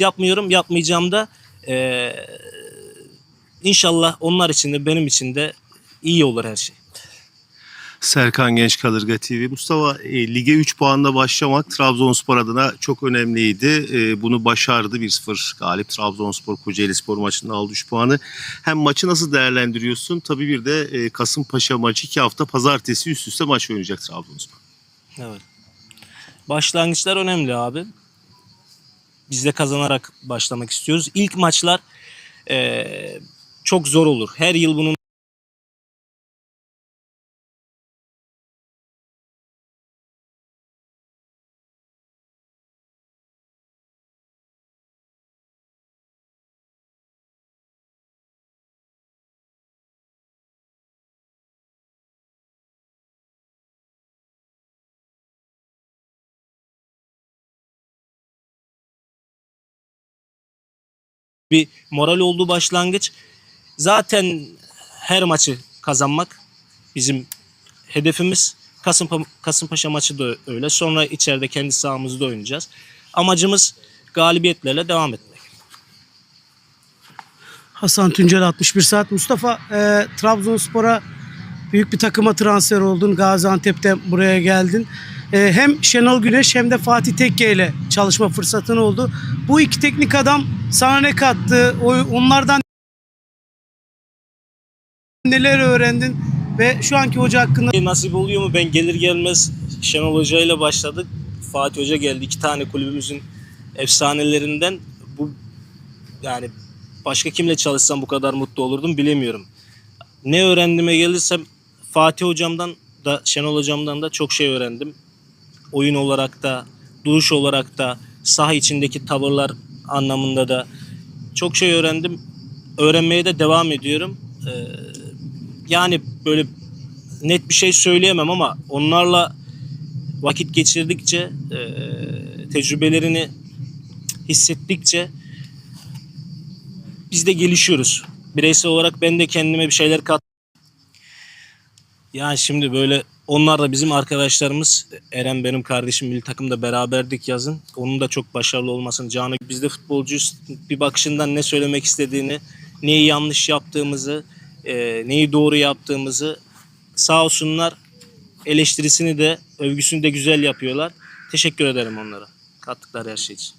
yapmıyorum, yapmayacağım da eee inşallah onlar için de benim için de iyi olur her şey. Serkan Genç Kalırga TV. Mustafa e, lige 3 puanla başlamak Trabzonspor adına çok önemliydi. E, bunu başardı 1-0 galip Trabzonspor Kocaeli Spor maçında aldı 3 puanı. Hem maçı nasıl değerlendiriyorsun? Tabii bir de e, Kasımpaşa maçı 2 hafta pazartesi üst üste maç oynayacak Trabzonspor. Evet. Başlangıçlar önemli abi. Biz de kazanarak başlamak istiyoruz. İlk maçlar eee, çok zor olur. Her yıl bunun bir moral olduğu başlangıç. Zaten her maçı kazanmak bizim hedefimiz. Kasımpa, Kasımpaşa maçı da öyle. Sonra içeride kendi sahamızda oynayacağız. Amacımız galibiyetlerle devam etmek. Hasan Tuncel 61 saat. Mustafa e, Trabzonspor'a büyük bir takıma transfer oldun. Gaziantep'ten buraya geldin. E, hem Şenol Güneş hem de Fatih Tekke ile çalışma fırsatın oldu. Bu iki teknik adam sana ne kattı? O, onlardan neler öğrendin? Ve şu anki hoca hakkında Nasip oluyor mu? Ben gelir gelmez Şenol Hoca ile başladık. Fatih Hoca geldi. İki tane kulübümüzün efsanelerinden. Bu yani başka kimle çalışsam bu kadar mutlu olurdum bilemiyorum. Ne öğrendiğime gelirsem Fatih Hocam'dan da Şenol Hocam'dan da çok şey öğrendim. Oyun olarak da, duruş olarak da, saha içindeki tavırlar anlamında da çok şey öğrendim. Öğrenmeye de devam ediyorum. Ee, yani böyle net bir şey söyleyemem ama onlarla vakit geçirdikçe, e, tecrübelerini hissettikçe biz de gelişiyoruz. Bireysel olarak ben de kendime bir şeyler kat. Yani şimdi böyle onlar da bizim arkadaşlarımız. Eren benim kardeşim milli takımda beraberdik yazın. Onun da çok başarılı olmasını canı biz de futbolcuyuz. Bir bakışından ne söylemek istediğini, neyi yanlış yaptığımızı, e, neyi doğru yaptığımızı sağ olsunlar eleştirisini de övgüsünü de güzel yapıyorlar. Teşekkür ederim onlara. Kattıkları her şey için.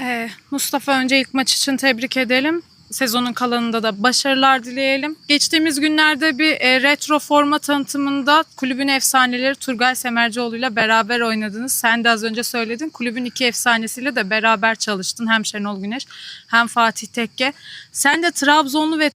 Ee, Mustafa önce ilk maç için tebrik edelim. Sezonun kalanında da başarılar dileyelim. Geçtiğimiz günlerde bir e, retro forma tanıtımında kulübün efsaneleri Turgay Semercioğlu ile beraber oynadınız. Sen de az önce söyledin. Kulübün iki efsanesiyle de beraber çalıştın. Hem Şenol Güneş hem Fatih Tekke. Sen de Trabzonlu ve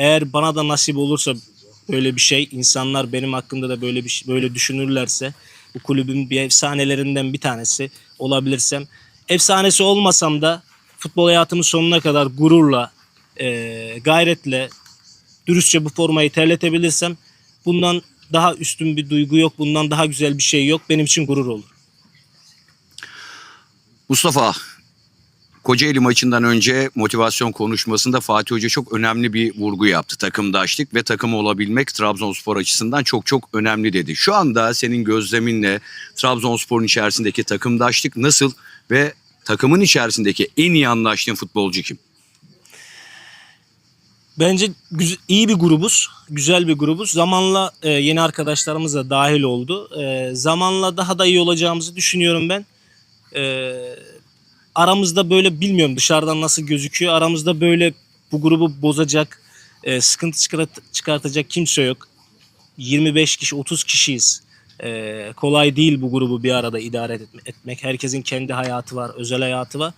Eğer bana da nasip olursa böyle bir şey, insanlar benim hakkında da böyle bir şey- böyle düşünürlerse bu kulübün bir efsanelerinden bir tanesi olabilirsem, efsanesi olmasam da futbol hayatımın sonuna kadar gururla, e, gayretle, dürüstçe bu formayı terletebilirsem bundan daha üstün bir duygu yok, bundan daha güzel bir şey yok. Benim için gurur olur. Mustafa, Kocaeli maçından önce motivasyon konuşmasında Fatih Hoca çok önemli bir vurgu yaptı. Takımdaşlık ve takım olabilmek Trabzonspor açısından çok çok önemli dedi. Şu anda senin gözleminle Trabzonspor'un içerisindeki takımdaşlık nasıl ve takımın içerisindeki en iyi anlaştığın futbolcu kim? Bence iyi bir grubuz. Güzel bir grubuz. Zamanla e, yeni arkadaşlarımız da dahil oldu. E, zamanla daha da iyi olacağımızı düşünüyorum ben. E, aramızda böyle bilmiyorum dışarıdan nasıl gözüküyor. Aramızda böyle bu grubu bozacak, e, sıkıntı çıkart- çıkartacak kimse yok. 25 kişi, 30 kişiyiz. E, kolay değil bu grubu bir arada idare etme- etmek. Herkesin kendi hayatı var, özel hayatı var.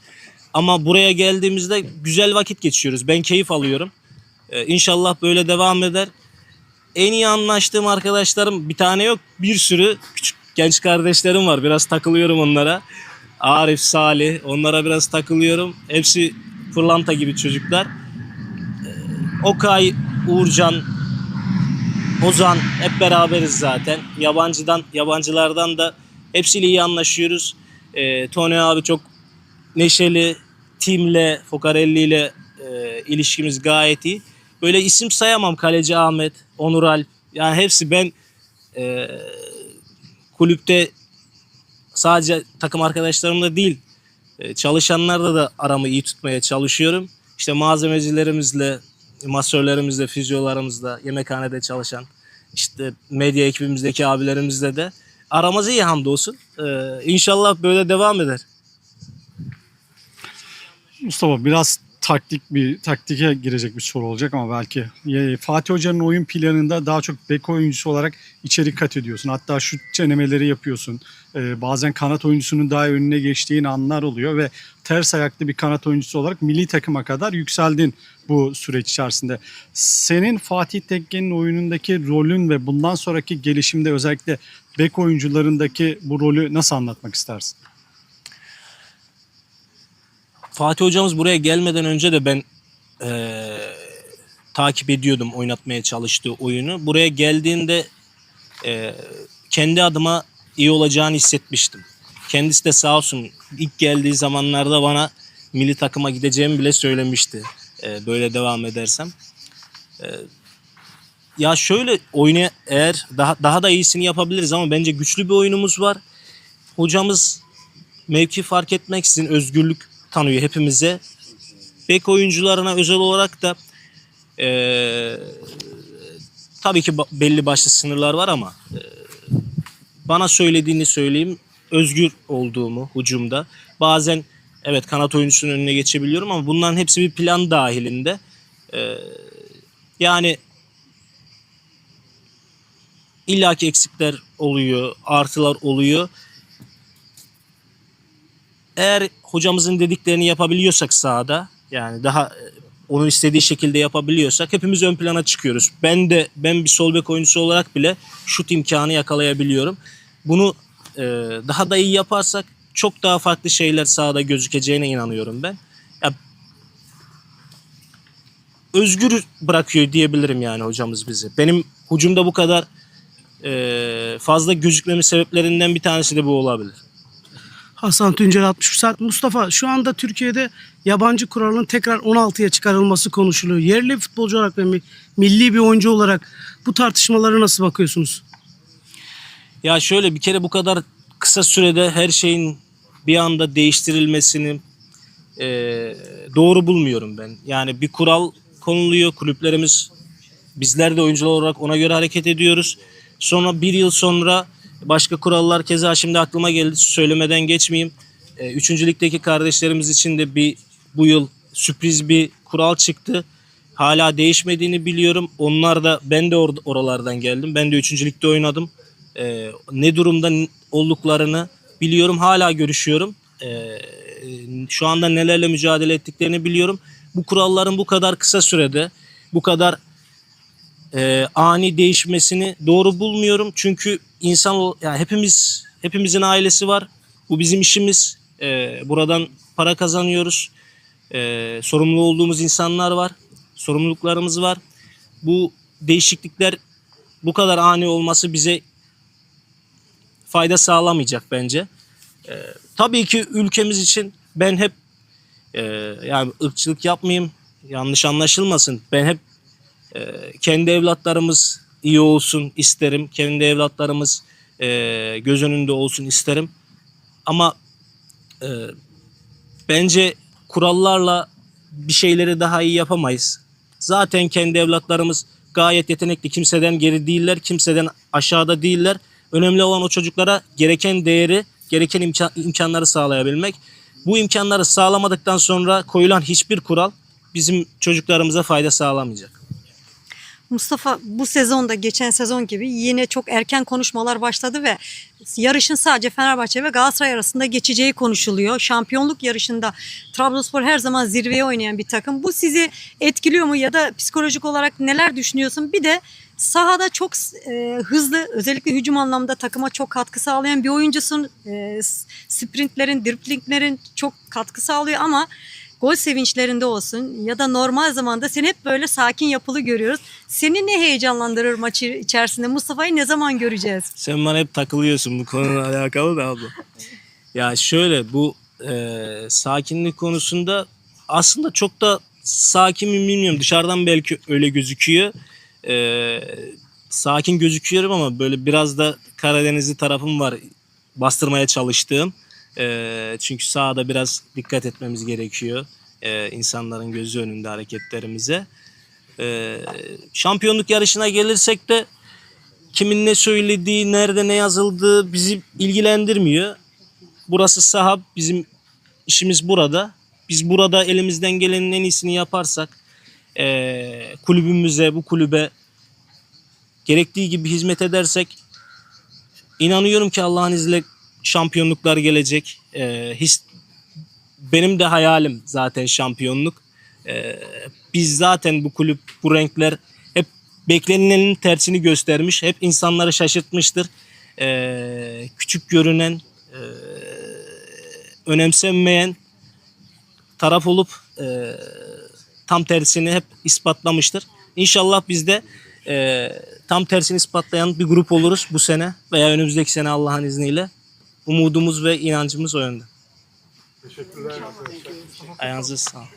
Ama buraya geldiğimizde güzel vakit geçiyoruz. Ben keyif alıyorum. Ee, İnşallah böyle devam eder. En iyi anlaştığım arkadaşlarım bir tane yok. Bir sürü küçük genç kardeşlerim var. Biraz takılıyorum onlara. Arif, Salih onlara biraz takılıyorum. Hepsi pırlanta gibi çocuklar. Ee, Okay, Uğurcan, Ozan hep beraberiz zaten. Yabancıdan yabancılardan da hepsiyle iyi anlaşıyoruz. Ee, Tony abi çok neşeli. Tim'le, Focarelli ile e, ilişkimiz gayet iyi. Böyle isim sayamam. Kaleci Ahmet, Onur Alp. Yani hepsi ben e, kulüpte sadece takım arkadaşlarımla değil e, çalışanlarla da aramı iyi tutmaya çalışıyorum. İşte malzemecilerimizle, masörlerimizle, fizyolarımızla, yemekhanede çalışan, işte medya ekibimizdeki abilerimizle de aramız iyi hamdolsun. E, inşallah böyle devam eder. Mustafa biraz taktik bir taktike girecek bir soru olacak ama belki Fatih Hoca'nın oyun planında daha çok bek oyuncusu olarak içerik kat ediyorsun. Hatta şut denemeleri yapıyorsun. E, bazen kanat oyuncusunun daha önüne geçtiğin anlar oluyor ve ters ayaklı bir kanat oyuncusu olarak milli takıma kadar yükseldin bu süreç içerisinde. Senin Fatih Tekke'nin oyunundaki rolün ve bundan sonraki gelişimde özellikle bek oyuncularındaki bu rolü nasıl anlatmak istersin? Fatih hocamız buraya gelmeden önce de ben eee, takip ediyordum oynatmaya çalıştığı oyunu. Buraya geldiğinde eee, kendi adıma iyi olacağını hissetmiştim. Kendisi de sağ olsun ilk geldiği zamanlarda bana milli takıma gideceğimi bile söylemişti. Eee, böyle devam edersem. Eee, ya şöyle oyunu eğer daha daha da iyisini yapabiliriz ama bence güçlü bir oyunumuz var. Hocamız mevki fark etmeksizin özgürlük tanıyor hepimize. Bek oyuncularına özel olarak da eee, tabii ki belli başlı sınırlar var ama eee, bana söylediğini söyleyeyim. Özgür olduğumu hücumda. Bazen evet kanat oyuncusunun önüne geçebiliyorum ama bunların hepsi bir plan dahilinde. Eee, yani illaki eksikler oluyor, artılar oluyor eğer hocamızın dediklerini yapabiliyorsak sahada yani daha e, onun istediği şekilde yapabiliyorsak hepimiz ön plana çıkıyoruz. Ben de ben bir sol bek oyuncusu olarak bile şut imkanı yakalayabiliyorum. Bunu e, daha da iyi yaparsak çok daha farklı şeyler sahada gözükeceğine inanıyorum ben. Ya, özgür bırakıyor diyebilirim yani hocamız bizi. Benim hücumda bu kadar e, fazla gözükmemin sebeplerinden bir tanesi de bu olabilir. Hasan Tuncel 60 saat. Mustafa şu anda Türkiye'de yabancı kuralının tekrar 16'ya çıkarılması konuşuluyor. Yerli futbolcu olarak ve mi- milli bir oyuncu olarak bu tartışmalara nasıl bakıyorsunuz? Ya şöyle bir kere bu kadar kısa sürede her şeyin bir anda değiştirilmesini e, doğru bulmuyorum ben. Yani bir kural konuluyor kulüplerimiz bizler de oyuncular olarak ona göre hareket ediyoruz. Sonra bir yıl sonra başka kurallar keza şimdi aklıma geldi söylemeden geçmeyeyim. E, üçüncü ligdeki kardeşlerimiz için de bir bu yıl sürpriz bir kural çıktı. Hala değişmediğini biliyorum. Onlar da ben de or- oralardan geldim. Ben de üçüncü ligde oynadım. E, ne durumda olduklarını biliyorum. Hala görüşüyorum. E, şu anda nelerle mücadele ettiklerini biliyorum. Bu kuralların bu kadar kısa sürede bu kadar e, ani değişmesini doğru bulmuyorum. Çünkü insan yani hepimiz hepimizin ailesi var. Bu bizim işimiz. E, buradan para kazanıyoruz. E, sorumlu olduğumuz insanlar var. Sorumluluklarımız var. Bu değişiklikler bu kadar ani olması bize fayda sağlamayacak bence. E, tabii ki ülkemiz için ben hep e, yani ırkçılık yapmayayım, yanlış anlaşılmasın. Ben hep e, kendi evlatlarımız iyi olsun isterim. Kendi evlatlarımız e, göz önünde olsun isterim. Ama e, bence kurallarla bir şeyleri daha iyi yapamayız. Zaten kendi evlatlarımız gayet yetenekli. Kimseden geri değiller, kimseden aşağıda değiller. Önemli olan o çocuklara gereken değeri, gereken imkan, imkanları sağlayabilmek. Bu imkanları sağlamadıktan sonra koyulan hiçbir kural bizim çocuklarımıza fayda sağlamayacak. Mustafa bu sezonda geçen sezon gibi yine çok erken konuşmalar başladı ve yarışın sadece Fenerbahçe ve Galatasaray arasında geçeceği konuşuluyor. Şampiyonluk yarışında Trabzonspor her zaman zirveye oynayan bir takım. Bu sizi etkiliyor mu ya da psikolojik olarak neler düşünüyorsun? Bir de sahada çok e, hızlı özellikle hücum anlamda takıma çok katkı sağlayan bir oyuncusun. E, sprintlerin, driplinglerin çok katkı sağlıyor ama gol sevinçlerinde olsun ya da normal zamanda seni hep böyle sakin yapılı görüyoruz. Seni ne heyecanlandırır maçı içerisinde? Mustafa'yı ne zaman göreceğiz? Sen bana hep takılıyorsun bu konuyla alakalı da abla. Ya şöyle bu e, sakinlik konusunda aslında çok da sakin mi bilmiyorum. Dışarıdan belki öyle gözüküyor. E, sakin gözüküyorum ama böyle biraz da Karadenizli tarafım var bastırmaya çalıştığım. E, çünkü sahada biraz dikkat etmemiz gerekiyor. E, insanların gözü önünde hareketlerimize. E, şampiyonluk yarışına gelirsek de kimin ne söylediği, nerede ne yazıldığı bizi ilgilendirmiyor. Burası saha, bizim işimiz burada. Biz burada elimizden gelenin en iyisini yaparsak eee, kulübümüze, bu kulübe gerektiği gibi hizmet edersek inanıyorum ki Allah'ın izniyle şampiyonluklar gelecek. Eee, his, benim de hayalim zaten şampiyonluk. Eee, biz zaten bu kulüp, bu renkler hep beklenilenin tersini göstermiş. Hep insanları şaşırtmıştır. Ee, küçük görünen, e, önemsenmeyen taraf olup e, tam tersini hep ispatlamıştır. İnşallah biz de e, tam tersini ispatlayan bir grup oluruz bu sene veya önümüzdeki sene Allah'ın izniyle. Umudumuz ve inancımız o yönde. Teşekkürler. Ayağınıza sağlık.